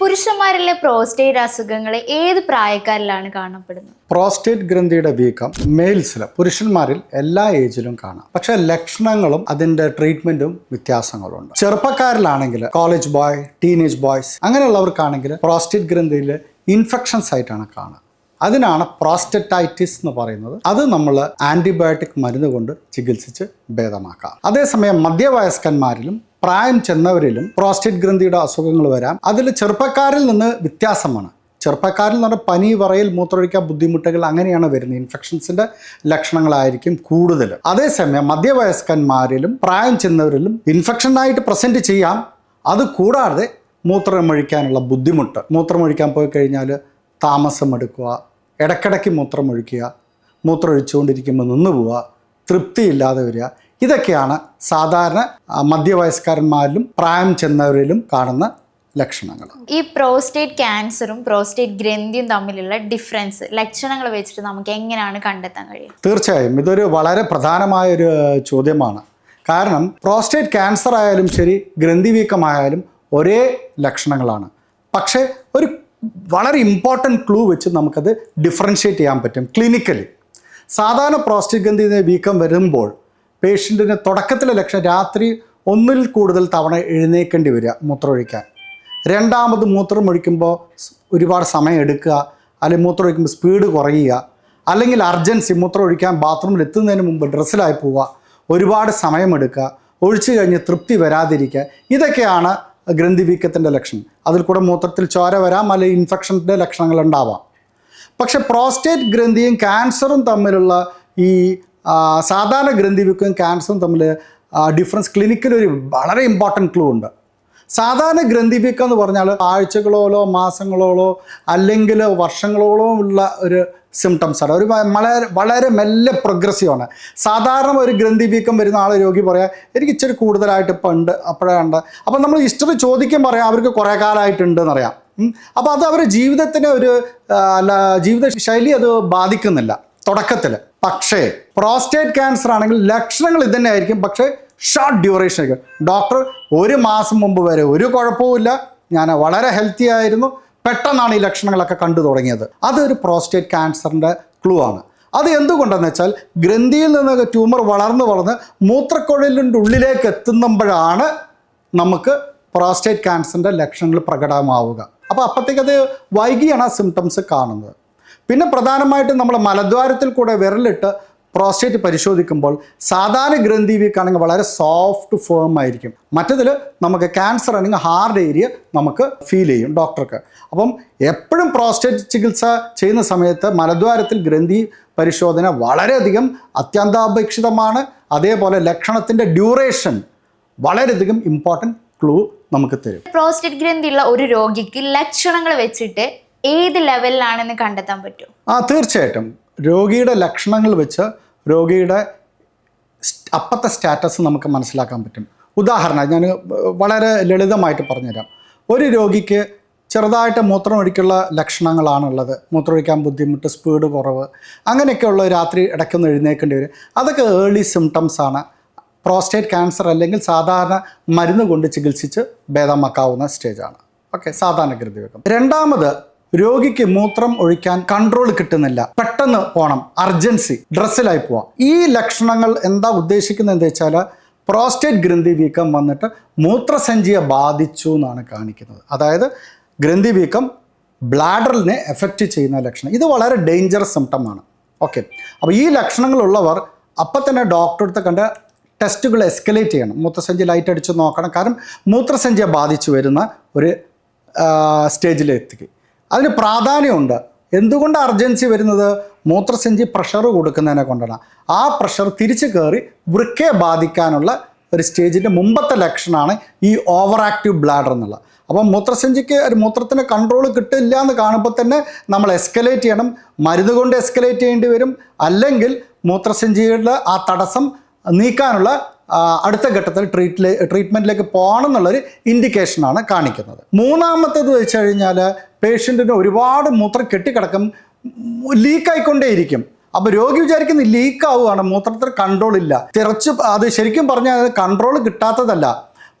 പുരുഷന്മാരിലെ prostate അസുഖങ്ങളെ ഏത് പ്രായക്കാരിലാണ് കാണപ്പെടുന്നത്? പ്രോസ്റ്റേറ്റ് ഗ്രന്ഥിയുടെ വീക്കം മെയിൽസിൽ പുരുഷന്മാരിൽ എല്ലാ ഏജിലും കാണാം. പക്ഷെ ലക്ഷണങ്ങളും അതിന്റെ ട്രീറ്റ്മെന്റും വ്യത്യാസങ്ങളുണ്ട് ചെറുപ്പക്കാരിലാണെങ്കിൽ കോളേജ് ബോയ് ടീനേജ് ബോയ്സ് അങ്ങനെയുള്ളവർക്കാണെങ്കിൽ പ്രോസ്റ്റേറ്റ് ഗ്രന്ഥിയിൽ ഇൻഫെക്ഷൻസ് ആയിട്ടാണ് കാണുക. അതിനാണ് പ്രോസ്റ്ററ്റൈറ്റിസ് എന്ന് പറയുന്നത്. അത് നമ്മൾ ആന്റിബയോട്ടിക് മരുന്ന് കൊണ്ട് ചികിത്സിച്ച് ഭേദമാക്കാം. അതേസമയം മധ്യവയസ്കന്മാരിലും പ്രായം ചെന്നവരിലും പ്രോസ്റ്റേറ്റ് ഗ്രന്ഥിയുടെ അസുഖങ്ങൾ വരാം. അതിൽ ചെറുപ്പക്കാരിൽ നിന്ന് വ്യത്യാസമാണ്. ചെറുപ്പക്കാരിൽ നിന്ന് പറഞ്ഞാൽ പനി വറയിൽ മൂത്രമൊഴിക്കാൻ ബുദ്ധിമുട്ടുകൾ അങ്ങനെയാണ് വരുന്നത്. ഇൻഫെക്ഷൻസിന്റെ ലക്ഷണങ്ങളായിരിക്കും കൂടുതൽ. അതേസമയം മധ്യവയസ്കന്മാരിലും പ്രായം ചെന്നവരിലും ഇൻഫെക്ഷനായിട്ട് പ്രസന്റ് ചെയ്യാം. അത് കൂടാതെ മൂത്രമൊഴിക്കാനുള്ള ബുദ്ധിമുട്ട്. മൂത്രമൊഴിക്കാൻ പോയി കഴിഞ്ഞാൽ താമസം എടുക്കുക ഇടയ്ക്കിടയ്ക്ക് മൂത്രമൊഴിക്കുക മൂത്രമൊഴിച്ചുകൊണ്ടിരിക്കുമ്പോൾ നിന്ന് പോവുക തൃപ്തിയില്ലാതെ വരിക ഇതൊക്കെയാണ് സാധാരണ മധ്യവയസ്കാരന്മാരിലും പ്രായം ചെന്നവരിലും കാണുന്ന ലക്ഷണങ്ങൾ. ഈ പ്രോസ്റ്റേറ്റ് ക്യാൻസറും പ്രോസ്റ്റേറ്റ് ഗ്രന്ഥിയും തമ്മിലുള്ള ഡിഫറൻസ് ലക്ഷണങ്ങൾ വെച്ചിട്ട് നമുക്ക് എങ്ങനെയാണ് കണ്ടെത്താൻ കഴിയുക? തീർച്ചയായും ഇതൊരു വളരെ പ്രധാനമായ ഒരു ചോദ്യമാണ്. കാരണം പ്രോസ്റ്റേറ്റ് ക്യാൻസർ ആയാലും ശരി ഗ്രന്ഥി ഗ്രന്ഥിവീക്കമായാലും ഒരേ ലക്ഷണങ്ങളാണ്. പക്ഷേ ഒരു വളരെ ഇമ്പോർട്ടന്റ് ക്ലൂ വെച്ച് നമുക്കത് ഡിഫറൻഷ്യേറ്റ് ചെയ്യാൻ പറ്റും ക്ലിനിക്കലി സാധാരണ പ്രോസ്റ്റേറ്റ് ഗ്രന്ഥി വീക്കം വരുമ്പോൾ പേഷ്യന്റിന് തുടക്കത്തിലെ ലക്ഷണം രാത്രി ഒന്നിൽ കൂടുതൽ തവണ എഴുന്നേക്കേണ്ടി വരിക മൂത്രമൊഴിക്കാൻ. രണ്ടാമത് മൂത്രം ഒഴിക്കുമ്പോൾ ഒരുപാട് സമയം എടുക്കുക അല്ലെങ്കിൽ മൂത്രം ഒഴിക്കുമ്പോൾ സ്പീഡ് കുറയുക അല്ലെങ്കിൽ അർജൻസി മൂത്രം ഒഴിക്കാൻ ബാത്റൂമിൽ എത്തുന്നതിന് മുമ്പ് ഡ്രസ്സിലായി പോവുക ഒരുപാട് സമയമെടുക്കുക ഒഴിച്ചു കഴിഞ്ഞ് തൃപ്തി വരാതിരിക്കുക ഇതൊക്കെയാണ് ഗ്രന്ഥിവീക്കത്തിന്റെ ലക്ഷണം. അതിൽ കൂടെ മൂത്രത്തിൽ ചോര വരാം അല്ലെങ്കിൽ ഇൻഫെക്ഷന്റെ ലക്ഷണങ്ങൾ ഉണ്ടാവാം. പക്ഷേ പ്രോസ്റ്റേറ്റ് ഗ്രന്ഥിയും ക്യാൻസറും തമ്മിലുള്ള ഈ സാധാരണ ഗ്രന്ഥിവിക്കും ക്യാൻസറും തമ്മിൽ ഡിഫറൻസ് ക്ലിനിക്കലൊരു വളരെ ഇമ്പോർട്ടന്റ് ക്ലൂ ഉണ്ട്. സാധാരണ ഗ്രന്ഥിവീക്കം എന്ന് പറഞ്ഞാൽ ആഴ്ചകളോളോ മാസങ്ങളോളോ അല്ലെങ്കിൽ വർഷങ്ങളോളോ ഉള്ള ഒരു സിംറ്റംസ് ആണ്. ഒരു വളരെ വളരെ മെല്ലെ പ്രോഗ്രസീവാണ് സാധാരണ ഒരു ഗ്രന്ഥി വീക്കം വരുന്ന ആൾ രോഗി പറയാം എനിക്ക് ഇച്ചിരി കൂടുതലായിട്ട് ഇപ്പം ഉണ്ട് അപ്പോഴുണ്ട് അപ്പം നമ്മൾ ഹിസ്റ്ററി ചോദിക്കാൻ പറയാം അവർക്ക് കുറേ കാലമായിട്ടുണ്ട് എന്നറിയാം അപ്പോൾ അത് അവരുടെ ജീവിതത്തിന് ഒരു ജീവിത ശൈലി അത് ബാധിക്കുന്നില്ല തുടക്കത്തിൽ പക്ഷേ പ്രോസ്റ്റേറ്റ് ക്യാൻസർ ആണെങ്കിൽ ലക്ഷണങ്ങൾ ഇതന്നെ ആയിരിക്കും. പക്ഷേ ഷോർട്ട് ഡ്യൂറേഷൻ ആയിരിക്കും ഡോക്ടർ ഒരു മാസം മുമ്പ് വരെ ഒരു കുഴപ്പവുമില്ല ഞാൻ വളരെ ഹെൽത്തി ആയിരുന്നു. പെട്ടെന്നാണ് ഈ ലക്ഷണങ്ങളൊക്കെ കണ്ടു തുടങ്ങിയത്. അതൊരു പ്രോസ്റ്റേറ്റ് ക്യാൻസറിന്റെ ക്ലൂ ആണ്. അത് എന്തുകൊണ്ടെന്ന് വെച്ചാൽ ഗ്രന്ഥിയിൽ നിന്ന് ട്യൂമർ വളർന്നു വളർന്ന് മൂത്രക്കുഴലിന്റെ ഉള്ളിലേക്ക് എത്തുമ്പോഴാണ് നമുക്ക് പ്രോസ്റ്റേറ്റ് ക്യാൻസറിന്റെ ലക്ഷണങ്ങൾ പ്രകടമാവുക. അപ്പോൾ അപ്പോഴത്തേക്കത് വൈകിയാണ് ആ സിംറ്റംസ് കാണുന്നത്. പിന്നെ പ്രധാനമായിട്ടും നമ്മൾ മലദ്വാരത്തിൽ കൂടെ വിരലിട്ട് പ്രോസ്റ്റേറ്റ് പരിശോധിക്കുമ്പോൾ സാധാരണ ഗ്രന്ഥി വീക്കാണെങ്കിൽ വളരെ സോഫ്റ്റ് ഫേം ആയിരിക്കും. മറ്റതിൽ നമുക്ക് ക്യാൻസർ ആണെങ്കിൽ ഹാർഡ് ഏരിയ നമുക്ക് ഫീൽ ചെയ്യും ഡോക്ടർക്ക് അപ്പം എപ്പോഴും പ്രോസ്റ്റേറ്റ് ചികിത്സ ചെയ്യുന്ന സമയത്ത് മലദ്വാരത്തിൽ ഗ്രന്ഥി പരിശോധന വളരെയധികം അത്യന്താപേക്ഷിതമാണ്. അതേപോലെ ലക്ഷണത്തിന്റെ ഡ്യൂറേഷൻ വളരെയധികം ഇമ്പോർട്ടന്റ് ക്ലൂ നമുക്ക് തരും. പ്രോസ്റ്റേറ്റ് ഗ്രന്ഥിയുള്ള ഒരു രോഗിക്ക് ലക്ഷണങ്ങൾ വെച്ചിട്ട് ഏത് ലെവലിലാണെന്ന് കണ്ടെത്താൻ പറ്റും? ആ തീർച്ചയായിട്ടും. രോഗിയുടെ ലക്ഷണങ്ങൾ വെച്ച് രോഗിയുടെ അപ്പത്തെ സ്റ്റാറ്റസ് നമുക്ക് മനസ്സിലാക്കാൻ പറ്റും. ഉദാഹരണം ഞാൻ വളരെ ലളിതമായിട്ട് പറഞ്ഞുതരാം. ഒരു രോഗിക്ക് ചെറുതായിട്ട് മൂത്രമൊഴിക്കുള്ള ലക്ഷണങ്ങളാണുള്ളത്. മൂത്രമൊഴിക്കാൻ ബുദ്ധിമുട്ട് സ്പീഡ് കുറവ് അങ്ങനെയൊക്കെയുള്ള രാത്രി ഇടയ്ക്കൊന്ന് എഴുന്നേക്കേണ്ടി വരും. അതൊക്കെ ഏർലി സിംറ്റംസ് ആണ്. പ്രോസ്റ്റേറ്റ് ക്യാൻസർ അല്ലെങ്കിൽ സാധാരണ മരുന്ന് കൊണ്ട് ചികിത്സിച്ച് ഭേദമാക്കാവുന്ന സ്റ്റേജാണ് ഓക്കെ സാധാരണ ഗ്രന്ഥിവെക്കം രണ്ടാമത് രോഗിക്ക് മൂത്രം ഒഴിക്കാൻ കൺട്രോൾ കിട്ടുന്നില്ല. പെട്ടെന്ന് പോകണം അർജൻസി ഡ്രസ്സിലായി പോവാം. ഈ ലക്ഷണങ്ങൾ എന്താ ഉദ്ദേശിക്കുന്നത് എന്താ വെച്ചാൽ പ്രോസ്റ്റേറ്റ് ഗ്രന്ഥി വീക്കം വന്നിട്ട് മൂത്രസഞ്ചിയെ ബാധിച്ചു എന്നാണ് കാണിക്കുന്നത്. അതായത് ഗ്രന്ഥി വീക്കം ബ്ലാഡറിനെ എഫക്റ്റ് ചെയ്യുന്ന ലക്ഷണം. ഇത് വളരെ ഡേഞ്ചറസ് സിംറ്റം ആണ്. ഓക്കെ അപ്പോൾ ഈ ലക്ഷണങ്ങളുള്ളവർ അപ്പം തന്നെ ഡോക്ടറെ അടുത്ത് കണ്ട് ടെസ്റ്റുകൾ എസ്കലേറ്റ് ചെയ്യണം. മൂത്രസഞ്ചി ലൈറ്റ് അടിച്ച് നോക്കണം. കാരണം മൂത്രസഞ്ചിയെ ബാധിച്ചു വരുന്ന ഒരു സ്റ്റേജിലെത്തിക്കും അതിന് പ്രാധാന്യമുണ്ട്. എന്തുകൊണ്ട് അർജൻസി വരുന്നത്? മൂത്രസഞ്ചി പ്രഷർ കൊടുക്കുന്നതിനെ കൊണ്ടാണ്. ആ പ്രഷർ തിരിച്ചു കയറി വൃക്കയെ ബാധിക്കാനുള്ള ഒരു സ്റ്റേജിന്റെ മുമ്പത്തെ ലക്ഷണമാണ് ഈ ഓവർ ആക്റ്റീവ് ബ്ലാഡർ എന്നുള്ളത്. അപ്പം മൂത്രസഞ്ചിക്ക് ഒരു മൂത്രത്തിന് കൺട്രോൾ കിട്ടില്ല എന്ന് കാണുമ്പോൾ തന്നെ നമ്മൾ എസ്കലേറ്റ് ചെയ്യണം. മരുന്ന് കൊണ്ട് എസ്കലേറ്റ് ചെയ്യേണ്ടി വരും. അല്ലെങ്കിൽ മൂത്രസഞ്ചിയുടെ ആ തടസ്സം നീക്കാനുള്ള അടുത്ത ഘട്ടത്തിൽ ട്രീറ്റിലെ ട്രീറ്റ്മെന്റിലേക്ക് പോകണം എന്നുള്ളൊരു ഇൻഡിക്കേഷനാണ് കാണിക്കുന്നത്. മൂന്നാമത്തേത് വെച്ച് കഴിഞ്ഞാൽ പേഷ്യന്റിന് ഒരുപാട് മൂത്രം കെട്ടിക്കിടക്കും ലീക്കായിക്കൊണ്ടേയിരിക്കും അപ്പോൾ രോഗി വിചാരിക്കുന്ന ലീക്ക് ആവുകയാണ് മൂത്രത്തിൽ കൺട്രോൾ ഇല്ല. തിറച്ച് അത് ശരിക്കും പറഞ്ഞാൽ കൺട്രോൾ കിട്ടാത്തതല്ല.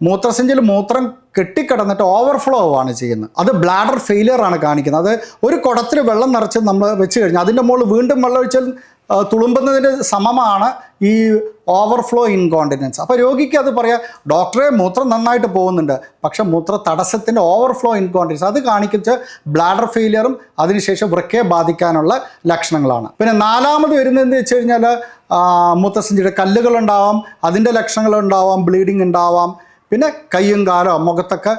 മൂത്രസഞ്ചിയിൽ മൂത്രം കെട്ടിക്കിടന്നിട്ട് ഓവർഫ്ലോ ആണ് ചെയ്യുന്നത്. അത് ബ്ലാഡർ ഫെയിലിയർ ആണ് കാണിക്കുന്നത്. അത് ഒരു കുടത്തിൽ വെള്ളം നിറച്ച് നമ്മൾ വെച്ച് കഴിഞ്ഞാൽ അതിന്റെ മുകളിൽ വീണ്ടും വെള്ളം ഒഴിച്ചാൽ തുളുമ്പുന്നതിന് സമമാണ് ഈ ഓവർഫ്ലോ ഇൻകോണ്ടിനൻസ് അപ്പോൾ രോഗിക്ക് അത് പറയാം ഡോക്ടറെ മൂത്രം നന്നായിട്ട് പോകുന്നുണ്ട്. പക്ഷെ മൂത്ര തടസ്സത്തിന്റെ ഓവർഫ്ലോ ഇൻകോണ്ടിനൻസ് അത് കാണിക്കുന്ന ബ്ലാഡർ ഫെയിലിയറും അതിനുശേഷം വൃക്കയെ ബാധിക്കാനുള്ള ലക്ഷണങ്ങളാണ്. പിന്നെ നാലാമത് വരുന്നതെന്ന് വെച്ച് കഴിഞ്ഞാൽ മൂത്രസഞ്ചിയുടെ കല്ലുകളുണ്ടാവാം അതിന്റെ ലക്ഷണങ്ങളുണ്ടാവാം ബ്ലീഡിങ് ഉണ്ടാവാം. പിന്നെ കയ്യും കാലോ മുഖത്തൊക്കെ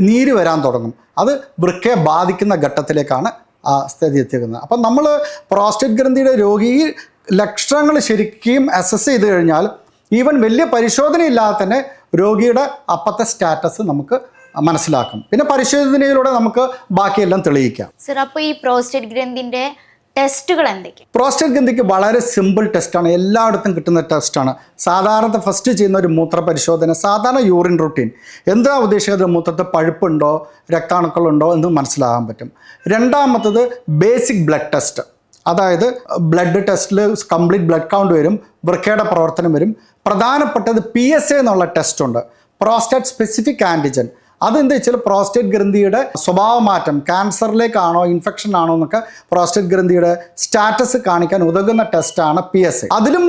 നീര് വരാൻ തുടങ്ങും. അത് വൃക്കയെ ബാധിക്കുന്ന ഘട്ടത്തിലേക്കാണ് ആ സ്ഥിതി എത്തിക്കുന്നത് അപ്പം നമ്മൾ പ്രോസ്റ്റേറ്റ് ഗ്രന്ഥിയുടെ രോഗി ലക്ഷണങ്ങൾ ശരിക്കും അസസ് ചെയ്ത് കഴിഞ്ഞാൽ ഈവൻ വലിയ പരിശോധനയില്ലാതെ തന്നെ രോഗിയുടെ അപ്പത്തെ സ്റ്റാറ്റസ് നമുക്ക് മനസ്സിലാക്കും. പിന്നെ പരിശോധനയിലൂടെ നമുക്ക് ബാക്കിയെല്ലാം തെളിയിക്കാം. സർ അപ്പോൾ ഈ പ്രോസ്റ്റേറ്റ് ഗ്രന്ഥിന്റെ ടെസ്റ്റുകൾ എന്തൊക്കെയാണ് പ്രോസ്റ്റേറ്റ് ഗ്രന്ഥിക്ക് വളരെ സിമ്പിൾ ടെസ്റ്റാണ് എല്ലായിടത്തും കിട്ടുന്ന ടെസ്റ്റാണ് സാധാരണ ഫസ്റ്റ് ചെയ്യുന്ന ഒരു മൂത്ര പരിശോധന സാധാരണ യൂറിൻ റുട്ടീൻ എന്താ ഉദ്ദേശിക്കുന്നത് മൂത്രത്തിൽ പഴുപ്പുണ്ടോ? രക്താണുക്കളുണ്ടോ എന്ന് മനസ്സിലാകാൻ പറ്റും. രണ്ടാമത്തത് ബേസിക് ബ്ലഡ് ടെസ്റ്റ് അതായത് ബ്ലഡ് ടെസ്റ്റിൽ കംപ്ലീറ്റ് ബ്ലഡ് കൗണ്ട് വരും വൃക്കയുടെ പ്രവർത്തനം വരും. പ്രധാനപ്പെട്ടത് പി എസ് എ എന്നുള്ള ടെസ്റ്റ് ഉണ്ട്. പ്രോസ്റ്റേറ്റ് സ്പെസിഫിക് ആന്റിജൻ അതെന്താ വെച്ചാൽ പ്രോസ്റ്റേറ്റ് ഗ്രന്ഥിയുടെ സ്വഭാവമാറ്റം ക്യാൻസറിലേക്കാണോ ഇൻഫെക്ഷൻ ആണോ എന്നൊക്കെ പ്രോസ്റ്റേറ്റ് ഗ്രന്ഥിയുടെ സ്റ്റാറ്റസ് കാണിക്കാൻ ഉതകുന്ന ടെസ്റ്റാണ് പി എസ് എ അതിലും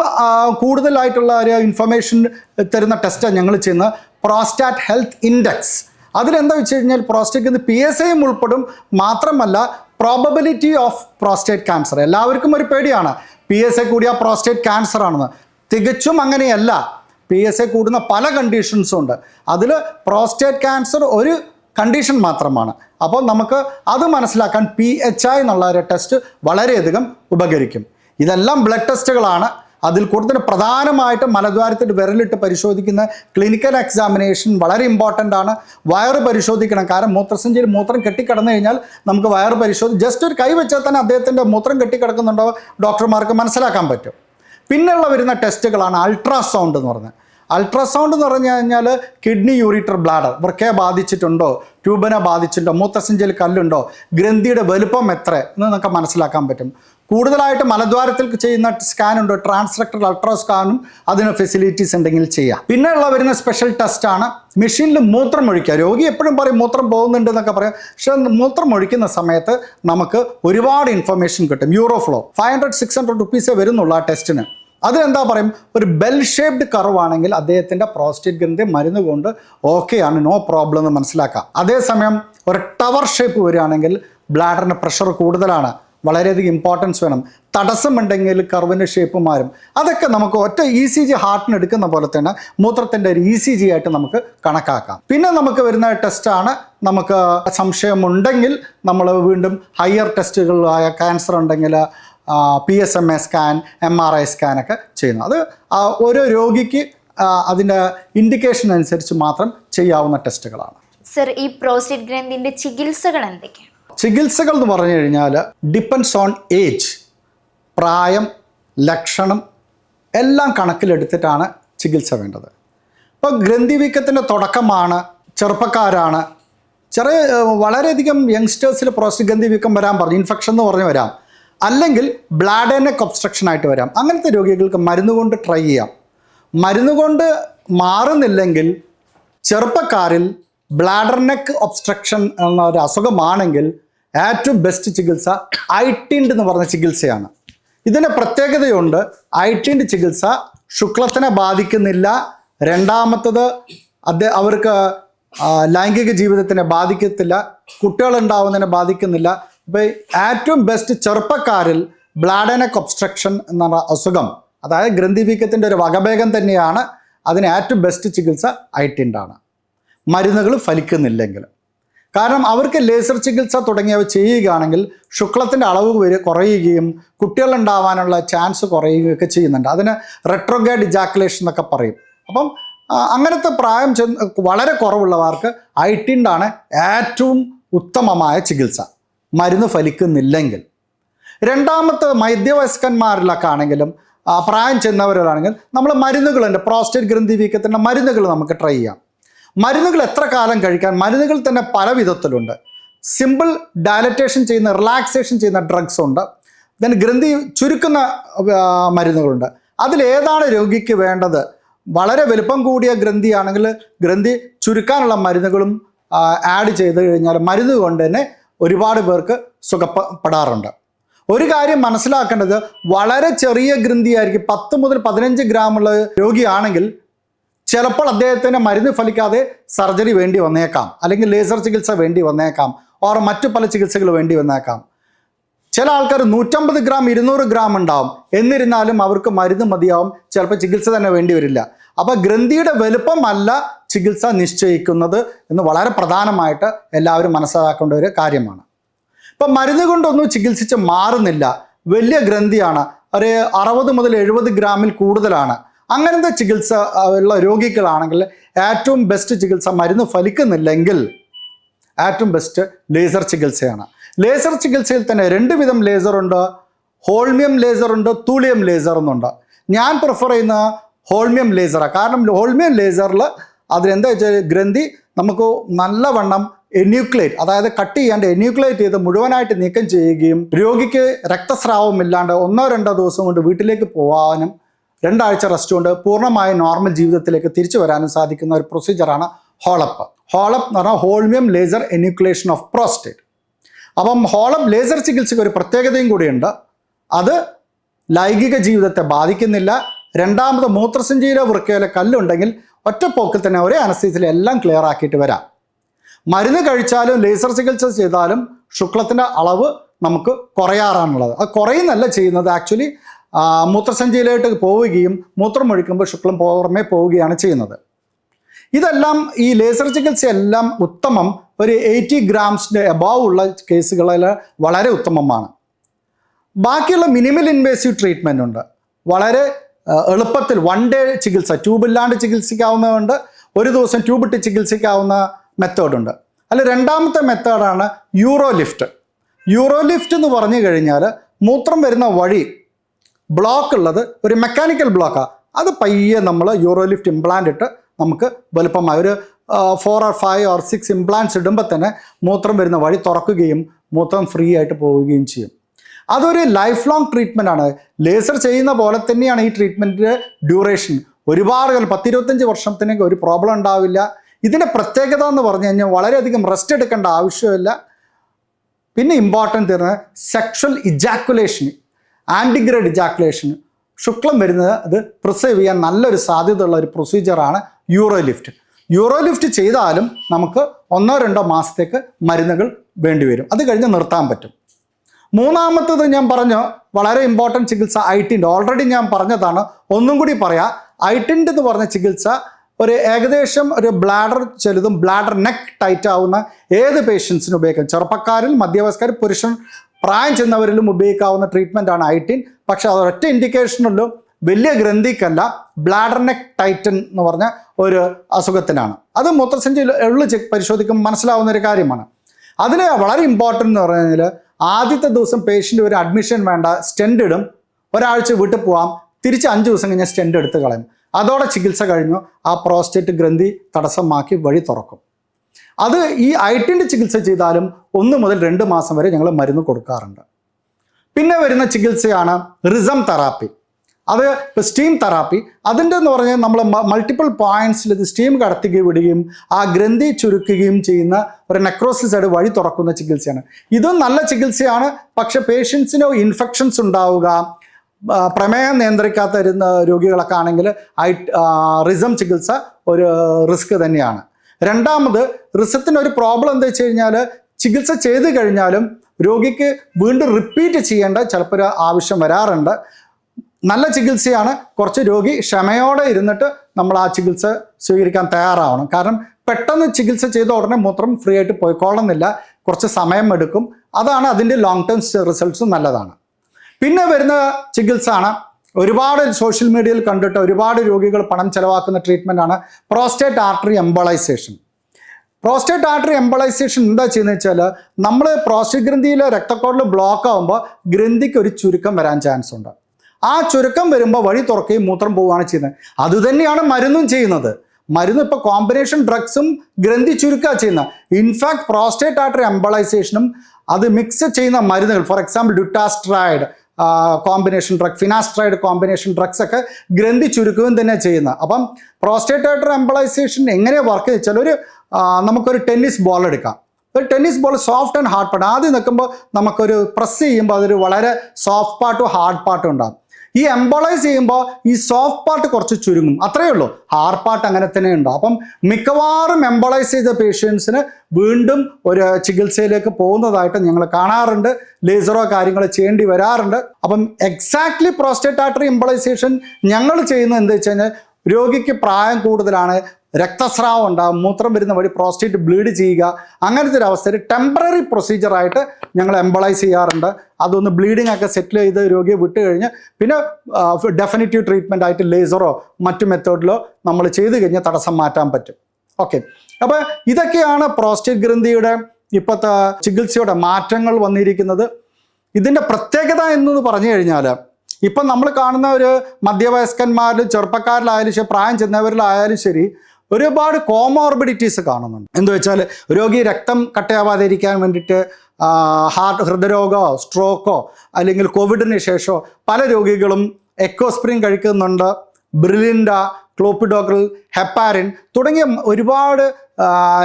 കൂടുതലായിട്ടുള്ള ഒരു ഇൻഫർമേഷൻ തരുന്ന ടെസ്റ്റാണ് ഞങ്ങൾ ചെയ്യുന്നത് പ്രോസ്റ്റാറ്റ് ഹെൽത്ത് ഇൻഡെക്സ് അതിലെന്താ വെച്ച് കഴിഞ്ഞാൽ പ്രോസ്റ്റേറ്റ് പി എസ് എയും ഉൾപ്പെടും മാത്രമല്ല പ്രോബബിലിറ്റി ഓഫ് പ്രോസ്റ്റേറ്റ് ക്യാൻസർ എല്ലാവർക്കും ഒരു പേടിയാണ്. പി എസ് എ കൂടിയ പ്രോസ്റ്റേറ്റ് ക്യാൻസർ ആണെന്ന്. തികച്ചും അങ്ങനെയല്ല. പി എസ് എ കൂടുന്ന പല കണ്ടീഷൻസും ഉണ്ട്. അതിൽ പ്രോസ്റ്റേറ്റ് ക്യാൻസർ ഒരു കണ്ടീഷൻ മാത്രമാണ്. അപ്പോൾ നമുക്ക് അത് മനസ്സിലാക്കാൻ പി എച്ച് ഐ എന്നുള്ള ഒരു ടെസ്റ്റ് വളരെയധികം ഉപകരിക്കും. ഇതെല്ലാം ബ്ലഡ് ടെസ്റ്റുകളാണ് അതിൽ കൂടുതൽ പ്രധാനമായിട്ടും മലദ്വാരത്തിൽ വിരലിട്ട് പരിശോധിക്കുന്ന ക്ലിനിക്കൽ എക്സാമിനേഷൻ വളരെ ഇമ്പോർട്ടന്റ് ആണ്. വയറ് പരിശോധിക്കണം. കാരണം മൂത്രസഞ്ചിയിൽ മൂത്രം കെട്ടിക്കിടന്നു കഴിഞ്ഞാൽ നമുക്ക് വയറ് പരിശോധി ജസ്റ്റ് ഒരു കൈ വെച്ചാൽ തന്നെ അദ്ദേഹത്തിന്റെ മൂത്രം കെട്ടിക്കിടക്കുന്നുണ്ടോ? ഡോക്ടർമാർക്ക് മനസ്സിലാക്കാൻ പറ്റും. പിന്നെയുള്ള വരുന്ന ടെസ്റ്റുകളാണ് അൾട്രാസൗണ്ട് എന്ന് പറഞ്ഞത് അൾട്രാസൗണ്ട് എന്ന് പറഞ്ഞു കഴിഞ്ഞാൽ കിഡ്നി യൂറിറ്റർ ബ്ലാഡർ. വൃക്കയെ ബാധിച്ചിട്ടുണ്ടോ? ട്യൂബനെ ബാധിച്ചിട്ടുണ്ടോ? മൂത്രസഞ്ചിയിൽ കല്ലുണ്ടോ? ഗ്രന്ഥിയുടെ വലുപ്പം എത്ര? എന്ന് നമുക്ക് മനസ്സിലാക്കാൻ പറ്റും. കൂടുതലായിട്ട് മലദ്വാരത്തിൽ ചെയ്യുന്ന സ്കാൻ ഉണ്ട് ട്രാൻസ്റക്ടർ അൾട്രാ സ്കാനും അതിന് ഫെസിലിറ്റീസ് ഉണ്ടെങ്കിൽ ചെയ്യാം. പിന്നെ ഉള്ള വരുന്ന സ്പെഷ്യൽ ടെസ്റ്റാണ് മെഷീനിൽ മൂത്രം ഒഴിക്കുക. രോഗി എപ്പോഴും പറയും മൂത്രം പോകുന്നുണ്ട് എന്നൊക്കെ പറയും. പക്ഷെ മൂത്രം ഒഴിക്കുന്ന സമയത്ത് നമുക്ക് ഒരുപാട് ഇൻഫർമേഷൻ കിട്ടും. Uroflow five hundred six hundred റുപ്പീസേ വരുന്നുള്ളൂ ആ ടെസ്റ്റിന് അത് എന്താ പറയും? ഒരു ബെൽ ഷേപ്ഡ് കർവാണെങ്കിൽ അദ്ദേഹത്തിന്റെ പ്രോസ്റ്റേറ്റ് ഗ്രന്ഥി മരുന്ന് കൊണ്ട് ഓക്കെയാണ് നോ പ്രോബ്ലം എന്ന് മനസ്സിലാക്കാം. അതേസമയം ഒരു ടവർ ഷേപ്പ് വരികയാണെങ്കിൽ ബ്ലാഡറിന് പ്രഷർ കൂടുതലാണ്. വളരെയധികം ഇമ്പോർട്ടൻസ് വേണം. തടസ്സമുണ്ടെങ്കിൽ കർവിന്റെ ഷേപ്പ് മാറും. അതൊക്കെ നമുക്ക് ഒറ്റ ഇ സി ജി ഹാർട്ടിന് എടുക്കുന്ന പോലെ തന്നെ മൂത്രത്തിന്റെ ഒരു ഇ സി ജി ആയിട്ട് നമുക്ക് കണക്കാക്കാം. പിന്നെ നമുക്ക് വരുന്ന ടെസ്റ്റാണ് നമുക്ക് സംശയമുണ്ടെങ്കിൽ നമ്മൾ വീണ്ടും ഹയർ ടെസ്റ്റുകളായ ക്യാൻസർ ഉണ്ടെങ്കിൽ P S M A scan M R I സ്കാനൊക്കെ ചെയ്യുന്നു. അത് ഓരോ രോഗിക്ക് അതിന്റെ ഇൻഡിക്കേഷൻ അനുസരിച്ച് മാത്രം ചെയ്യാവുന്ന ടെസ്റ്റുകളാണ് സർ ഈ പ്രോസ്റ്റേറ്റ് ഗ്രന്ഥിന്റെ ചികിത്സകൾ എന്തൊക്കെയാണ്? ചികിത്സകൾ എന്ന് പറഞ്ഞു കഴിഞ്ഞാൽ ഡിപ്പെൻസ് ഓൺ ഏജ് പ്രായം ലക്ഷണം എല്ലാം കണക്കിലെടുത്തിട്ടാണ് ചികിത്സ വേണ്ടത്. ഇപ്പോൾ ഗ്രന്ഥിവീക്കത്തിന്റെ തുടക്കമാണ് ചെറുപ്പക്കാരാണ്. ചെറിയ വളരെയധികം യങ്സ്റ്റേഴ്സിൽ പ്രോസ്റ്റേറ്റ് ഗ്രന്ഥിവീക്കം വരാൻ പറഞ്ഞു ഇൻഫെക്ഷൻ എന്ന് പറഞ്ഞ് വരാം. അല്ലെങ്കിൽ ബ്ലാഡേനെക്ക് ഒബ്സ്ട്രക്ഷൻ ആയിട്ട് വരാം. അങ്ങനത്തെ രോഗികൾക്ക് മരുന്ന് കൊണ്ട് ട്രൈ ചെയ്യാം. മരുന്ന് കൊണ്ട് മാറുന്നില്ലെങ്കിൽ ചെറുപ്പക്കാരിൽ ബ്ലാഡർ നെക്ക് ഒബ്സ്ട്രക്ഷൻ എന്ന ഒരു അസുഖമാണെങ്കിൽ ഏറ്റവും ബെസ്റ്റ് ചികിത്സ ഐട്ടിൻഡ് എന്ന് പറഞ്ഞ ചികിത്സയാണ്. ഇതിന് പ്രത്യേകതയുണ്ട് ഐട്ടിൻഡ് ചികിത്സ ശുക്ലത്തിനെ ബാധിക്കുന്നില്ല. രണ്ടാമത്തത് അദ്ദേഹം അവർക്ക് ലൈംഗിക ജീവിതത്തിനെ ബാധിക്കത്തില്ല. കുട്ടികളുണ്ടാവുന്നതിനെ ബാധിക്കുന്നില്ല. ഇപ്പോൾ ഏറ്റവും ബെസ്റ്റ് ചെറുപ്പക്കാരിൽ ബ്ലാഡനക് ഒബ്സ്ട്രക്ഷൻ എന്ന അസുഖം. അതായത് ഗ്രന്ഥിവീക്കത്തിന്റെ ഒരു വകഭേഗം തന്നെയാണ്. അതിന് ഏറ്റവും ബെസ്റ്റ് ചികിത്സ ഐട്ടിൻഡാണ് മരുന്നുകൾ ഫലിക്കുന്നില്ലെങ്കിൽ കാരണം അവർക്ക് ലേസർ ചികിത്സ തുടങ്ങിയവ ചെയ്യുകയാണെങ്കിൽ ശുക്ലത്തിന്റെ അളവ് കുറയുകയും കുട്ടികളുണ്ടാവാനുള്ള ചാൻസ് കുറയുകയൊക്കെ ചെയ്യുന്നുണ്ട്. അതിന് റെട്രോഗേഡ് ഇജാക്കുലേഷൻ എന്നൊക്കെ പറയും. അപ്പം അങ്ങനത്തെ പ്രായം ചെന്ന് വളരെ കുറവുള്ളവർക്ക് ഐട്ടിൻഡാണ് ഏറ്റവും ഉത്തമമായ ചികിത്സ. മരുന്ന് ഫലിക്കുന്നില്ലെങ്കിൽ. രണ്ടാമത്തെ മധ്യവയസ്കന്മാരിലൊക്കെ ആണെങ്കിലും പ്രായം ചെന്നവരിലാണെങ്കിൽ നമ്മൾ മരുന്നുകളുണ്ട് പ്രോസ്റ്റേറ്റ് ഗ്രന്ഥി വീക്കത്തിന്റെ മരുന്നുകൾ നമുക്ക് ട്രൈ ചെയ്യാം. മരുന്നുകൾ എത്ര കാലം കഴിക്കാൻ മരുന്നുകൾ തന്നെ പല വിധത്തിലുണ്ട്. സിമ്പിൾ ഡയലറ്റേഷൻ ചെയ്യുന്ന റിലാക്സേഷൻ ചെയ്യുന്ന ഡ്രഗ്സ് ഉണ്ട്. ദെൻ ഗ്രന്ഥി ചുരുക്കുന്ന മരുന്നുകളുണ്ട്. അതിലേതാണ് രോഗിക്ക് വേണ്ടത്? വളരെ വലുപ്പം കൂടിയ ഗ്രന്ഥിയാണെങ്കിൽ ഗ്രന്ഥി ചുരുക്കാനുള്ള മരുന്നുകളും ആഡ് ചെയ്ത് കഴിഞ്ഞാൽ മരുന്ന് കൊണ്ട് തന്നെ ഒരുപാട് പേർക്ക് സുഖപ്പെടാറുണ്ട്. ഒരു കാര്യം മനസ്സിലാക്കേണ്ടത് വളരെ ചെറിയ ഗ്രന്ഥിയായിരിക്കും പത്ത് മുതൽ പതിനഞ്ച് ഗ്രാമുള്ള രോഗിയാണെങ്കിൽ ചിലപ്പോൾ അദ്ദേഹത്തിന് മരുന്ന് ഫലിക്കാതെ സർജറി വേണ്ടി വന്നേക്കാം അല്ലെങ്കിൽ ലേസർ ചികിത്സ വേണ്ടി വന്നേക്കാം ഓർ മറ്റു പല ചികിത്സകൾ വേണ്ടി വന്നേക്കാം. ചില ആൾക്കാർ നൂറ്റമ്പത് ഗ്രാം ഇരുന്നൂറ് ഗ്രാം ഉണ്ടാവും. എന്നിരുന്നാലും അവർക്ക് മരുന്ന് മതിയാവും ചിലപ്പോൾ ചികിത്സ തന്നെ വേണ്ടി വരില്ല. അപ്പോൾ ഗ്രന്ഥിയുടെ വലുപ്പമല്ല ചികിത്സ നിശ്ചയിക്കുന്നത് എന്ന് വളരെ പ്രധാനമായിട്ട് എല്ലാവരും മനസ്സിലാക്കേണ്ട ഒരു കാര്യമാണ്. ഇപ്പം മരുന്ന് കൊണ്ടൊന്നും ചികിത്സിച്ച് മാറുന്നില്ല. വലിയ ഗ്രന്ഥിയാണ്. ഒരു അറുപത് മുതൽ എഴുപത് ഗ്രാമിൽ കൂടുതലാണ്. അങ്ങനത്തെ ചികിത്സ ഉള്ള രോഗികളാണെങ്കിൽ ഏറ്റവും ബെസ്റ്റ് ചികിത്സ മരുന്ന് ഫലിക്കുന്നില്ലെങ്കിൽ ഏറ്റവും ബെസ്റ്റ് ലേസർ ചികിത്സയാണ്. ലേസർ ചികിത്സയിൽ തന്നെ രണ്ട് വിധം ലേസർ ഉണ്ട്. ഹോൾമിയം ലേസർ ഉണ്ട് തൂളിയം ലേസർ എന്നുണ്ട്. ഞാൻ പ്രിഫർ ചെയ്യുന്ന ഹോൾമിയം ലേസറാണ് കാരണം ഹോൾമിയം ലേസറിൽ അതിലെന്താ വെച്ചാൽ ഗ്രന്ഥി നമുക്ക് നല്ലവണ്ണം എന്യൂക്ലേറ്റ് അതായത് കട്ട് ചെയ്യാണ്ട് എന്യൂക്ലേറ്റ് ചെയ്ത് മുഴുവനായിട്ട് നീക്കം ചെയ്യുകയും രോഗിക്ക് രക്തസ്രാവം ഇല്ലാണ്ട് ഒന്നോ രണ്ടോ ദിവസം കൊണ്ട് വീട്ടിലേക്ക് പോകാനും രണ്ടാഴ്ച റെസ്റ്റ് കൊണ്ട് പൂർണമായ നോർമൽ ജീവിതത്തിലേക്ക് തിരിച്ചു വരാനും സാധിക്കുന്ന ഒരു പ്രൊസീജിയറാണ് ഹോളപ്പ് ഹോളപ്പ് എന്ന് പറഞ്ഞാൽ holmium laser enucleation of prostate അപ്പം ഹോളപ്പ് ലേസർ ചികിത്സയ്ക്ക് ഒരു പ്രത്യേകതയും കൂടിയുണ്ട്. അത് ലൈംഗിക ജീവിതത്തെ ബാധിക്കുന്നില്ല. രണ്ടാമത് മൂത്രസഞ്ചിയിലോ വൃക്കയിലോ കല്ലുണ്ടെങ്കിൽ ഒറ്റപ്പോക്കിൽ തന്നെ ഒരേ അനസ്തീസിൽ എല്ലാം ക്ലിയർ ആക്കിയിട്ട് വരാം. മരുന്ന് കഴിച്ചാലും ലേസർ ചികിത്സ ചെയ്താലും ശുക്ലത്തിന്റെ അളവ് നമുക്ക് കുറയാറാണുള്ളത്. അത് കുറയുന്നല്ല ചെയ്യുന്നത്. ആക്ച്വലി മൂത്രസഞ്ചിയിലോട്ട് പോവുകയും മൂത്രമൊഴിക്കുമ്പോൾ ശുക്ലം പുറമേ പോവുകയാണ് ചെയ്യുന്നത്. ഇതെല്ലാം ഈ ലേസർ ചികിത്സയെല്ലാം ഉത്തമം. ഒരു എയ്റ്റി ഗ്രാംസിന്റെ എബോവ് ഉള്ള കേസുകളിൽ വളരെ ഉത്തമമാണ്. ബാക്കിയുള്ള മിനിമൽ ഇൻവേസീവ് ട്രീറ്റ്മെന്റ് ഉണ്ട്. വളരെ എളുപ്പത്തിൽ വൺ ഡേ ചികിത്സ ട്യൂബില്ലാണ്ട് ചികിത്സിക്കാവുന്നതുണ്ട്. ഒരു ദിവസം ട്യൂബ് ഇട്ട് ചികിത്സിക്കാവുന്ന മെത്തേഡുണ്ട് അല്ല രണ്ടാമത്തെ മെത്തേഡാണ് യൂറോ ലിഫ്റ്റ്. യൂറോ ലിഫ്റ്റ് എന്ന് പറഞ്ഞു കഴിഞ്ഞാൽ മൂത്രം വരുന്ന വഴി ബ്ലോക്ക് ഉള്ളത് ഒരു മെക്കാനിക്കൽ ബ്ലോക്കാണ് അത് പയ്യെ നമ്മൾ യൂറോ ലിഫ്റ്റ് ഇംപ്ലാന്റ് ഇട്ട് നമുക്ക് വലുപ്പമായി ഒരു four or five or six implants ഇടുമ്പോൾ തന്നെ മൂത്രം വരുന്ന വഴി തുറക്കുകയും മൂത്രം ഫ്രീ ആയിട്ട് പോവുകയും ചെയ്യും. അതൊരു ലൈഫ് ലോങ് ട്രീറ്റ്മെന്റ് ആണ്. ലേസർ ചെയ്യുന്ന പോലെ തന്നെയാണ് ഈ ട്രീറ്റ്മെന്റിന്റെ ഡ്യൂറേഷൻ ഒരുപാട് കാലം പത്തിരുപത്തഞ്ച് വർഷത്തിനൊക്കെ ഒരു പ്രോബ്ലം ഉണ്ടാവില്ല. ഇതിന്റെ പ്രത്യേകത എന്ന് പറഞ്ഞു കഴിഞ്ഞാൽ വളരെയധികം റെസ്റ്റ് എടുക്കേണ്ട ആവശ്യമില്ല. പിന്നെ ഇമ്പോർട്ടന്റ് തരുന്നത് സെക്ഷൽ ഇജാക്കുലേഷൻ ആന്റിഗ്രേഡ് ജാക്കുലേഷന് ശുക്ലം വരുന്നത് അത് പ്രിസേവ് ചെയ്യാൻ നല്ലൊരു സാധ്യതയുള്ള ഒരു പ്രൊസീജിയറാണ് യൂറോ ലിഫ്റ്റ് യൂറോ ലിഫ്റ്റ് ചെയ്താലും നമുക്ക് ഒന്നോ രണ്ടോ മാസത്തേക്ക് മരുന്നുകൾ വേണ്ടിവരും. അത് കഴിഞ്ഞ് നിർത്താൻ പറ്റും. മൂന്നാമത്തത് ഞാൻ പറഞ്ഞ വളരെ ഇമ്പോർട്ടന്റ് ചികിത്സ ഐറ്റിന്റെ ഓൾറെഡി ഞാൻ പറഞ്ഞതാണ്. ഒന്നും കൂടി പറയാം ഐറ്റിന്റെ എന്ന് പറഞ്ഞ ചികിത്സ ഒരു ഏകദേശം ഒരു ബ്ലാഡർ ചെലുതും ബ്ലാഡർ നെക്ക് ടൈറ്റ് ആവുന്ന ഏത് പേഷ്യൻസിനും ഉപയോഗിക്കാം. ചെറുപ്പക്കാരിൽ മധ്യവയസ്കർ പുരുഷൻ പ്രായം ചെന്നവരിലും ഉപയോഗിക്കാവുന്ന ട്രീറ്റ്മെന്റ് ആണ് ഐറ്റിൻ പക്ഷേ അത് ഒറ്റ ഇൻഡിക്കേഷനിലും വലിയ ഗ്രന്ഥിക്കല്ല. ബ്ലാഡർ നെക്ക് ടൈറ്റൻ എന്ന് പറഞ്ഞ ഒരു അസുഖത്തിനാണ്. അത് മൂത്രസഞ്ചിയിൽ എള്ളു ചെക്ക് പരിശോധിക്കുമ്പോൾ മനസ്സിലാവുന്ന ഒരു കാര്യമാണ്. അതിന് വളരെ ഇമ്പോർട്ടന്റ് എന്ന് പറഞ്ഞാൽ ആദ്യത്തെ ദിവസം പേഷ്യന്റ് ഒരു അഡ്മിഷൻ വേണ്ട. സ്റ്റെൻഡ് ഇടും. ഒരാഴ്ച വീട്ടിൽ പോവാം. തിരിച്ച് അഞ്ച് ദിവസം കഴിഞ്ഞാൽ സ്റ്റെൻഡ് എടുത്ത് കളയും. അതോടെ ചികിത്സ കഴിഞ്ഞു. ആ പ്രോസ്റ്റേറ്റ് ഗ്രന്ഥി തടസ്സമാക്കി വഴി തുറക്കും. അത് ഈ ഐറ്റിന്റെ ചികിത്സ ചെയ്താലും ഒന്ന് മുതൽ രണ്ട് മാസം വരെ ഞങ്ങൾ മരുന്ന് കൊടുക്കാറുണ്ട്. പിന്നെ വരുന്ന ചികിത്സയാണ് റിസം തെറാപ്പി. അത് ഇപ്പോൾ സ്റ്റീം തെറാപ്പി. അതിന്റെ എന്ന് പറഞ്ഞാൽ നമ്മൾ മൾട്ടിപ്പിൾ പോയിന്റ്സിൽ ഇത് സ്റ്റീം കടത്തുകയും വിടുകയും ആ ഗ്രന്ഥി ചുരുക്കുകയും ചെയ്യുന്ന ഒരു നെക്രോസിസ് ആയിട്ട് വഴി തുറക്കുന്ന ചികിത്സയാണ്. ഇതും നല്ല ചികിത്സയാണ്. പക്ഷേ പേഷ്യൻസിന് ഇൻഫെക്ഷൻസ് ഉണ്ടാവുക പ്രമേയം നിയന്ത്രിക്കാത്ത രോഗികളൊക്കെ ആണെങ്കിൽ ഐ റിസം ചികിത്സ ഒരു റിസ്ക് തന്നെയാണ്. രണ്ടാമത് റിസത്തിന് ഒരു പ്രോബ്ലം എന്താ വെച്ച് കഴിഞ്ഞാൽ ചികിത്സ ചെയ്ത് കഴിഞ്ഞാലും രോഗിക്ക് വീണ്ടും റിപ്പീറ്റ് ചെയ്യേണ്ട ചിലപ്പോൾ ആവശ്യം വരാറുണ്ട്. നല്ല ചികിത്സയാണ്. കുറച്ച് രോഗി ക്ഷമയോടെ ഇരുന്നിട്ട് നമ്മൾ ആ ചികിത്സ സ്വീകരിക്കാൻ തയ്യാറാവണം. കാരണം പെട്ടെന്ന് ചികിത്സ ചെയ്ത ഉടനെ മൂത്രം ഫ്രീ ആയിട്ട് പോയിക്കോളുന്നില്ല കുറച്ച് സമയം എടുക്കും. അതാണ് അതിന്റെ ലോങ് ടേം റിസൾട്ട്സ് നല്ലതാണ്. പിന്നെ വരുന്ന ചികിത്സ ആണ് ഒരുപാട് സോഷ്യൽ മീഡിയയിൽ കണ്ടിട്ട് ഒരുപാട് രോഗികൾ പണം ചെലവാക്കുന്ന ട്രീറ്റ്മെന്റ് ആണ് prostate artery embolisation prostate artery embolisation എന്താ ചെയ്യുന്നത് വെച്ചാൽ നമ്മൾ പ്രോസ്റ്റേറ്റ് ഗ്രന്ഥിയിലെ രക്തക്കോടിൽ ബ്ലോക്ക് ആകുമ്പോൾ ഗ്രന്ഥിക്ക് ഒരു ചുരുക്കം വരാൻ ചാൻസ് ഉണ്ട്. ആ ചുരുക്കം വരുമ്പോൾ വഴി തുറക്കുകയും മൂത്രം പോവുകയാണ് ചെയ്യുന്നത്. അതുതന്നെയാണ് മരുന്നും ചെയ്യുന്നത്. മരുന്ന് ഇപ്പോൾ കോമ്പിനേഷൻ ഡ്രഗ്സും ഗ്രന്ഥി ചുരുക്കുക ചെയ്യുന്ന ഇൻഫാക്ട് പ്രോസ്റ്റേറ്റ് ആർട്ടറി എംബളൈസേഷനും അത് മിക്സ് ചെയ്യുന്ന മരുന്നുകൾ for example dutasteride combination drug finasteride combination drugs ഒക്കെ ഗ്രന്ഥി ചുരുക്കുകയും തന്നെ ചെയ്യുന്നത് അപ്പം പ്രോസ്റ്റേറ്റേറ്റർ എംബളൈസേഷൻ എങ്ങനെ വർക്ക് വെച്ചാൽ ഒരു നമുക്കൊരു ടെന്നീസ് ബോൾ എടുക്കാം. ഒരു tennis ball soft and hard part ആദ്യം നിൽക്കുമ്പോൾ നമുക്കൊരു പ്രസ് ചെയ്യുമ്പോൾ അതൊരു വളരെ സോഫ്റ്റ് പാർട്ടും ഹാർഡ് പാർട്ടും ഉണ്ടാകും. ഈ എംബോളൈസ് ചെയ്യുമ്പോൾ ഈ സോഫ്റ്റ് പാർട്ട് കുറച്ച് ചുരുങ്ങും. അത്രയേ ഉള്ളൂ. ഹാർഡ് പാർട്ട് അങ്ങനെ തന്നെ ഉണ്ടോ. അപ്പം മിക്കവാറും എംബോളൈസ് ചെയ്ത പേഷ്യൻസിന് വീണ്ടും ഒരു ചികിത്സയിലേക്ക് പോകുന്നതായിട്ട് ഞങ്ങൾ കാണാറുണ്ട്. ലേസറോ കാര്യങ്ങൾ ചെയ്യേണ്ടി വരാറുണ്ട്. അപ്പം എക്സാക്ട്ലി പ്രോസ്റ്റേറ്റ് ആർട്ടറി എംബോളൈസേഷൻ ഞങ്ങൾ ചെയ്യുന്നത് എന്താ വെച്ച് കഴിഞ്ഞാൽ രോഗിക്ക് പ്രായം കൂടുതലാണ് രക്തസ്രാവം ഉണ്ടാകും മൂത്രം വരുന്ന വഴി പ്രോസ്റ്റേറ്റ് ബ്ലീഡ് ചെയ്യുക അങ്ങനത്തെ ഒരു അവസ്ഥയിൽ ടെമ്പററി പ്രൊസീജിയറായിട്ട് ഞങ്ങൾ എംബളൈസ് ചെയ്യാറുണ്ട്. അതൊന്ന് ബ്ലീഡിംഗ് ഒക്കെ സെറ്റിൽ ചെയ്ത് രോഗിയെ വിട്ട് കഴിഞ്ഞ് പിന്നെ ഡെഫിനറ്റീവ് ട്രീറ്റ്മെന്റ് ആയിട്ട് ലേസറോ മറ്റു മെത്തേഡിലോ നമ്മൾ ചെയ്ത് കഴിഞ്ഞാൽ തടസ്സം മാറ്റാൻ പറ്റും. ഓക്കെ അപ്പോൾ ഇതൊക്കെയാണ് പ്രോസ്റ്റേറ്റ് ഗ്രന്ഥിയുടെ ഇപ്പോഴത്തെ ചികിത്സയുടെ മാറ്റങ്ങൾ വന്നിരിക്കുന്നത്. ഇതിന്റെ പ്രത്യേകത എന്ന് പറഞ്ഞു കഴിഞ്ഞാൽ ഇപ്പം നമ്മൾ കാണുന്ന ഒരു മധ്യവയസ്കന്മാരിലും ചെറുപ്പക്കാരിലായാലും ശരി പ്രായം ചെന്നവരിലായാലും ശരി ഒരുപാട് കോമോർബിഡിറ്റീസ് കാണുന്നുണ്ട്. എന്ന് വെച്ചാൽ രോഗി രക്തം കട്ടയാവാതിരിക്കാൻ വേണ്ടിയിട്ട് ഹാർട്ട് ഹൃദയരോഗമോ സ്ട്രോക്കോ അല്ലെങ്കിൽ കോവിഡിന് ശേഷമോ പല രോഗികളും എക്കോസ്പ്രിൻ കഴിക്കുന്നുണ്ട്. ബ്രിലിൻഡ ക്ലോപ്പിഡോഗ്രൽ ഹെപ്പാരിൻ തുടങ്ങിയ ഒരുപാട്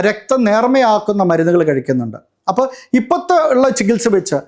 രക്തം നേർമയാക്കുന്ന മരുന്നുകൾ കഴിക്കുന്നുണ്ട്. അപ്പോൾ ഇപ്പോഴത്തെ ഉള്ള ചികിത്സ വെച്ച്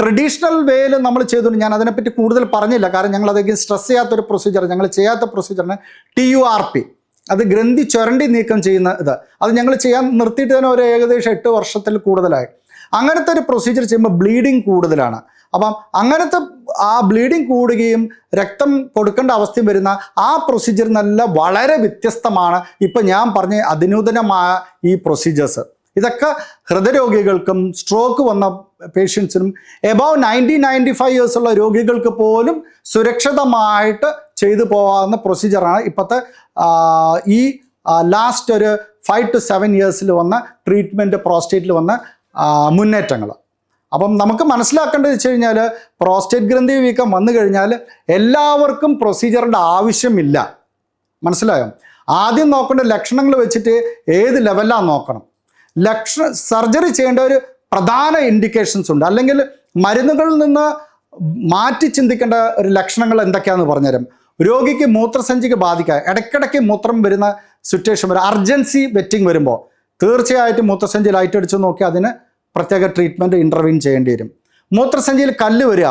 ട്രഡീഷണൽ വേയിൽ നമ്മൾ ചെയ്തുകൊണ്ട് ഞാൻ അതിനെപ്പറ്റി കൂടുതൽ പറഞ്ഞില്ല. കാരണം ഞങ്ങൾ അതെങ്കിലും സ്ട്രെസ് ചെയ്യാത്തൊരു പ്രൊസീജിയർ ഞങ്ങൾ ചെയ്യാത്ത പ്രൊസീജിയറിന് ടി യു ആർ പി അത് ഗ്രന്ഥി ചുരണ്ടി നീക്കം ചെയ്യുന്ന ഇത്. അത് ഞങ്ങൾ ചെയ്യാൻ നിർത്തിയിട്ട് തന്നെ ഒരു ഏകദേശം എട്ട് വർഷത്തിൽ കൂടുതലായി. അങ്ങനത്തെ ഒരു പ്രൊസീജിയർ ചെയ്യുമ്പോൾ ബ്ലീഡിങ് കൂടുതലാണ്. അപ്പം അങ്ങനത്തെ ആ ബ്ലീഡിങ് കൂടുകയും രക്തം കൊടുക്കേണ്ട അവസ്ഥയും വരുന്ന ആ പ്രൊസീജിയർ നല്ല വളരെ വ്യത്യസ്തമാണ്. ഇപ്പം ഞാൻ പറഞ്ഞ അതിനൂതനമായ ഈ പ്രൊസീജിയേഴ്സ് ഇതൊക്കെ ഹൃദയരോഗികൾക്കും സ്ട്രോക്ക് വന്ന പേഷ്യൻസിനും above ninety ninety five years ഉള്ള രോഗികൾക്ക് പോലും സുരക്ഷിതമായിട്ട് ചെയ്തു പോകാവുന്ന പ്രൊസീജിയറാണ് ഇപ്പോഴത്തെ ഈ ലാസ്റ്റ് ഒരു ഫൈവ് ടു സെവൻ ഇയേഴ്സിൽ വന്ന ട്രീറ്റ്മെന്റ് പ്രോസ്റ്റേറ്റിൽ വന്ന മുന്നേറ്റങ്ങൾ അപ്പം നമുക്ക് മനസ്സിലാക്കേണ്ടത് വെച്ച് കഴിഞ്ഞാൽ പ്രോസ്റ്റേറ്റ് ഗ്രന്ഥി വീക്കം വന്നു കഴിഞ്ഞാൽ എല്ലാവർക്കും പ്രൊസീജിയറിന്റെ ആവശ്യമില്ല. മനസ്സിലായോ? ആദ്യം നോക്കേണ്ട ലക്ഷണങ്ങൾ വെച്ചിട്ട് ഏത് ലെവലാണ് നോക്കണം? ലക്ഷ സർജറി ചെയ്യേണ്ട ഒരു പ്രധാന ഇൻഡിക്കേഷൻസ് ഉണ്ട്. അല്ലെങ്കിൽ മരുന്നുകളിൽ നിന്ന് മാറ്റി ചിന്തിക്കേണ്ട ഒരു ലക്ഷണങ്ങൾ എന്തൊക്കെയാണെന്ന് പറഞ്ഞുതരാം. രോഗിക്ക് മൂത്രസഞ്ചിക്ക് ബാധിക്കുക. ഇടയ്ക്കിടയ്ക്ക് മൂത്രം വരുന്ന സിറ്റുവേഷൻ വരും. അർജൻസി വെറ്റിംഗ് വരുമ്പോൾ തീർച്ചയായിട്ടും മൂത്രസഞ്ചി ലൈറ്റ് അടിച്ച് നോക്കി അതിന് പ്രത്യേക ട്രീറ്റ്മെന്റ് ഇന്റർവീൻ ചെയ്യേണ്ടി വരും. മൂത്രസഞ്ചിയിൽ കല്ല് വരിക.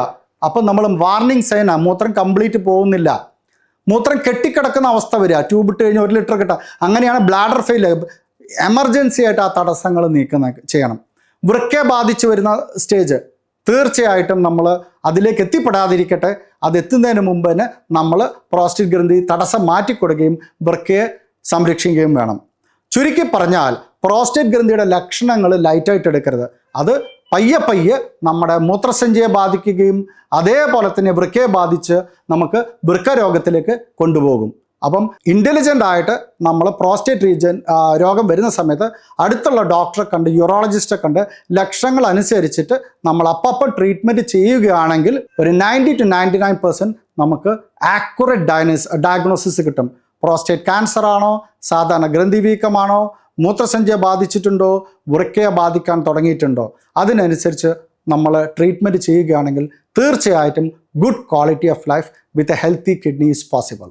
അപ്പം നമ്മൾ വാർണിംഗ് സൈനാണ് മൂത്രം കംപ്ലീറ്റ് പോകുന്നില്ല. മൂത്രം കെട്ടിക്കിടക്കുന്ന അവസ്ഥ വരിക. ട്യൂബ് ഇട്ട് കഴിഞ്ഞാൽ ഒരു ലിറ്റർ കിട്ടുക. അങ്ങനെയാണ് ബ്ലാഡർ ഫെയിൽ എമർജൻസി ആയിട്ട് ആ തടസ്സങ്ങൾ നീക്കുന്ന ചെയ്യണം. വൃക്കെ ബാധിച്ചു വരുന്ന സ്റ്റേജ് തീർച്ചയായിട്ടും നമ്മൾ അതിലേക്ക് എത്തിപ്പെടാതിരിക്കട്ടെ. അത് എത്തുന്നതിന് മുമ്പ് തന്നെ നമ്മൾ പ്രോസ്റ്റേറ്റ് ഗ്രന്ഥി തടസ്സം മാറ്റിക്കൊടുക്കുകയും വൃക്കയെ സംരക്ഷിക്കുകയും വേണം. ചുരുക്കി പറഞ്ഞാൽ പ്രോസ്റ്റേറ്റ് ഗ്രന്ഥിയുടെ ലക്ഷണങ്ങൾ ലൈറ്റായിട്ട് എടുക്കരുത്. അത് പയ്യെ പയ്യെ നമ്മുടെ മൂത്രസഞ്ചിയെ ബാധിക്കുകയും അതേപോലെ തന്നെ വൃക്കയെ ബാധിച്ച് നമുക്ക് വൃക്ക രോഗത്തിലേക്ക് കൊണ്ടുപോകും. അപ്പം ഇന്റലിജന്റ് ആയിട്ട് നമ്മൾ പ്രോസ്റ്റേറ്റ് റീജൻ രോഗം വരുന്ന സമയത്ത് അടുത്തുള്ള ഡോക്ടറെ കണ്ട് യൂറോളജിസ്റ്റെ കണ്ട് ലക്ഷങ്ങൾ അനുസരിച്ചിട്ട് നമ്മൾ അപ്പപ്പം ട്രീറ്റ്മെന്റ് ചെയ്യുകയാണെങ്കിൽ ഒരു ninety two ninety nine percent നമുക്ക് ആക്യുറേറ്റ് ഡയനസ് ഡയഗ്നോസിസ് കിട്ടും. പ്രോസ്റ്റേറ്റ് ക്യാൻസർ ആണോ സാധാരണ ഗ്രന്ഥി വീക്കമാണോ മൂത്രസഞ്ചിയെ ബാധിച്ചിട്ടുണ്ടോ വൃക്കയെ ബാധിക്കാൻ തുടങ്ങിയിട്ടുണ്ടോ അതിനനുസരിച്ച് നമ്മൾ ട്രീറ്റ്മെന്റ് ചെയ്യുകയാണെങ്കിൽ തീർച്ചയായിട്ടും good quality of life with a healthy kidney is possible